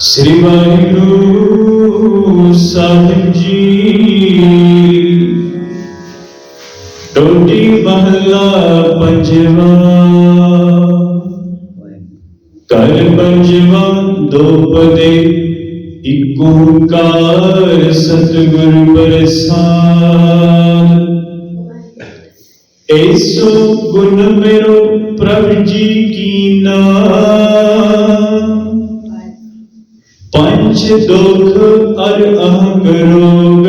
ਸ੍ਰੀ ਵਾਹਿਗੁਰੂ ਸਾਹਿਬ ਜੀ। ਟੋਟੀ ਮਹਲਾ ਪੰਜਵਾ। ਕਰ ਪੰਜਵਾ ਦੋਪਦੇ ਇਕ ਓੰਕਾਰ ਸਤਿਗੁਰ ਪ੍ਰਸਾਦ। ਐਸੋ ਗੁਣ ਮੇਰੋ ਪ੍ਰਭ ਜੀ ਕੀਨਾ ਪੰਜ ਦੁਖ ਅਰ ਅਹੰਗ ਰੋਗ।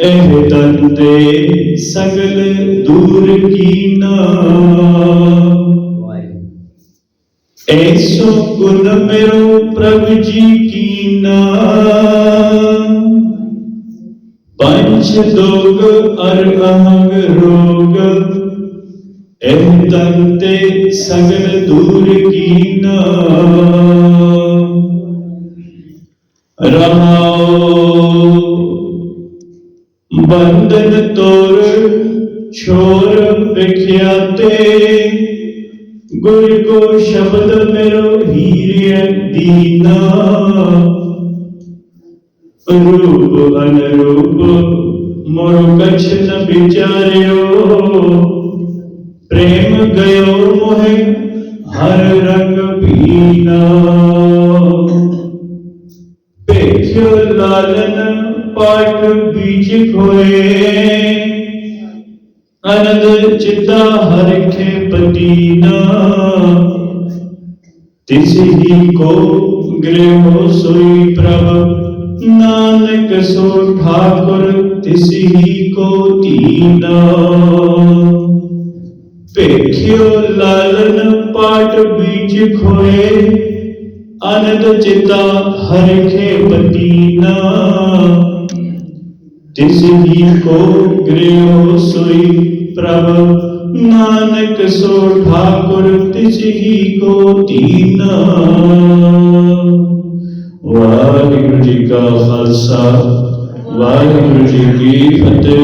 ਇਹ ਤੰਤੇ ਸਗਲ ਦੂਰ ਕੀਨਾ ਐਸੋ ਗੁਣ ਮੇਰੋ ਪ੍ਰਭ ਜੀ ਕੀਨਾ ਪੰਜ ਦੁਖ ਅਰ ਅਹੰਗ ਰੋਗ। ਇਹ ਤੇ ਸਗਲ ਦੂਰ ਕੀਨਾ ਰਹਾਉ ਬੰਧਨ ਤੋਰ ਛੋਰ ਵਿਖਿਆਤੇ ਗੁਰ ਕੋ ਸ਼ਬਦ ਮੇਰੋ ਹੀਰਿਆ ਦੀਨਾ। ਰੂਪ ਅਨਰੂਪ ਮੋਰ ਕਛ ਨ ਵਿਚਾਰਿਓ। ਪ੍ਰੇਮ ਗਇਓ ਮੋਹਿ, ਹਰ ਰੰਗ ਪੀਨਾ। ਭੇਖਿਓ ਲਾਲਨ ਪਾਠ ਬੀਜ ਖੋਏ। ਅਨੰਦ ਚਿਤਾ ਹਰਿਖੇ ਪਤੀਨਾ ਤਿਸ ਹੀ ਕੋ ਗ੍ਰਹਿ ਸੋਈ ਪ੍ਰਭ। ਨਾਨਕ ਸੋ ਠਾਕੁਰ, ਤਿਸ ਹੀ ਕੋ ਦੀਨਾ। ਭੇਖਿਓ ਲਾਲਨ ਪਾਟ ਬੀਜ ਖੋਏ। ਅਨੰਦ ਚਿਤਾ ਹਰਿਖੇ ਪਤੀਨਾ ਤਿਸ ਹੀ ਕੋ ਗ੍ਰਹਿ ਸੋਈ ਪ੍ਰਭ, ਨਾਨਕ ਸੋ ਠਾਕੁਰ ਤਿਸ ਹੀ ਕੋ ਦੀਨਾ। ਵਾਹਿਗੁਰੂ ਜੀ ਕਾ ਖਾਲਸਾ, ਵਾਹਿਗੁਰੂ ਜੀ ਕੀ ਫਤਿਹ।